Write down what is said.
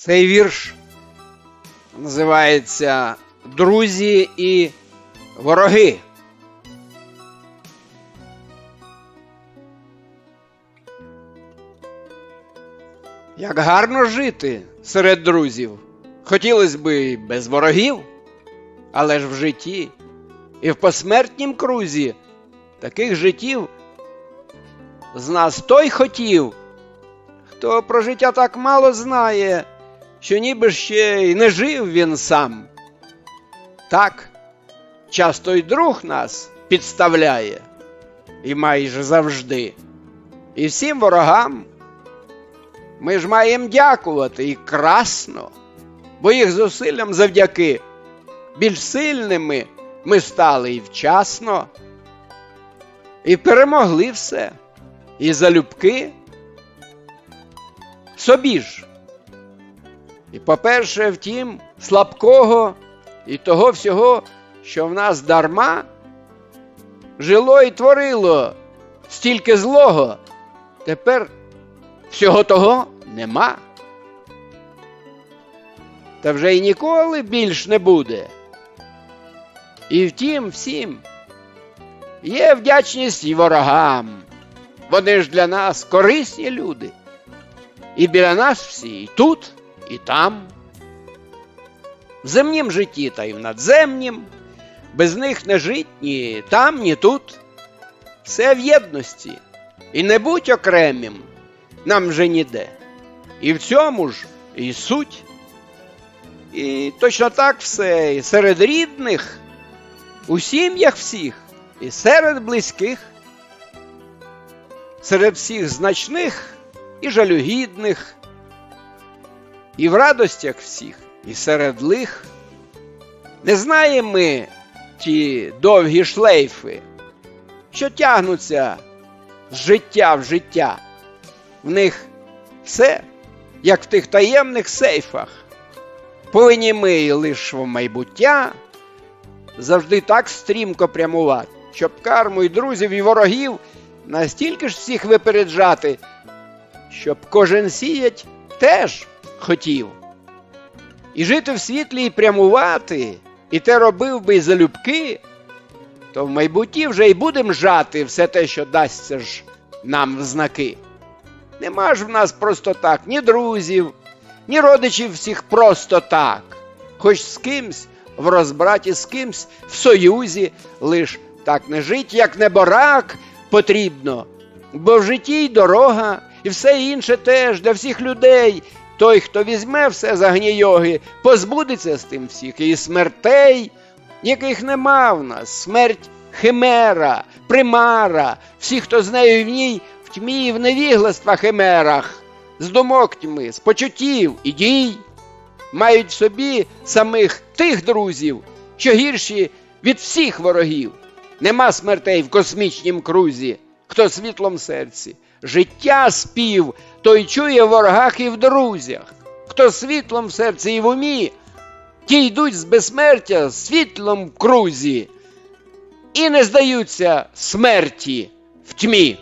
Цей вірш називається Друзі і вороги. Як гарно жити серед друзів. Хотілося б і без ворогів, але ж в житті і в посмертнім крузі таких життів з нас той хотів, хто про життя так мало знає, що ніби ще й не жив він сам. Так, часто й друг нас підставляє, і майже завжди. І всім ворогам ми ж маємо дякувати і красно, бо їх зусиллям завдяки більш сильними ми стали і вчасно, і перемогли все, і залюбки собі ж. І, по-перше, втім, слабкого і того всього, що в нас дарма, жило і творило стільки злого, тепер всього того нема. Та вже й ніколи більш не буде. І втім, всім є вдячність і ворогам. Вони ж для нас корисні люди. І біля нас всі, і тут, і там. В земнім житті та й в надземнім, без них не жить ні там, ні тут. Все в єдності. І не будь окремим нам вже ніде. І в цьому ж і суть. І точно так все і серед рідних, у сім'ях всіх, і серед близьких, серед всіх значних і жалюгідних, і в радостях всіх, і серед лих. Не знаємо ми ті довгі шлейфи, що тягнуться з життя в життя. В них все, як в тих таємних сейфах. Повинні ми лиш в майбуття завжди так стрімко прямувати, щоб карму і друзів, і ворогів настільки ж всіх випереджати, щоб кожен сіять теж хотів. І жити в світлі і прямувати, і те робив би й залюбки, то в майбутті вже й будем жати все те, що дасться ж нам в знаки. Нема ж в нас просто так ні друзів, ні родичів всіх просто так, хоч з кимсь в розбраті, з кимсь в союзі, лиш так не жить, як неборак потрібно, бо в житті й дорога, і все інше теж для всіх людей. Той, хто візьме все за гнійоги, позбудеться з тим всіх і смертей, яких нема в нас, смерть химера, примара, всі, хто з нею в ній в тьмі в невігластва химерах, з думок тьми, з почуттів і дій, мають в собі самих тих друзів, що гірші від всіх ворогів. Нема смертей в космічнім крузі, хто світлом серці. Життя спів, той чує в ворогах і в друзях. Хто світлом в серці і в умі, ті йдуть з безсмертя світлом в крузі і не здаються смерті в тьмі.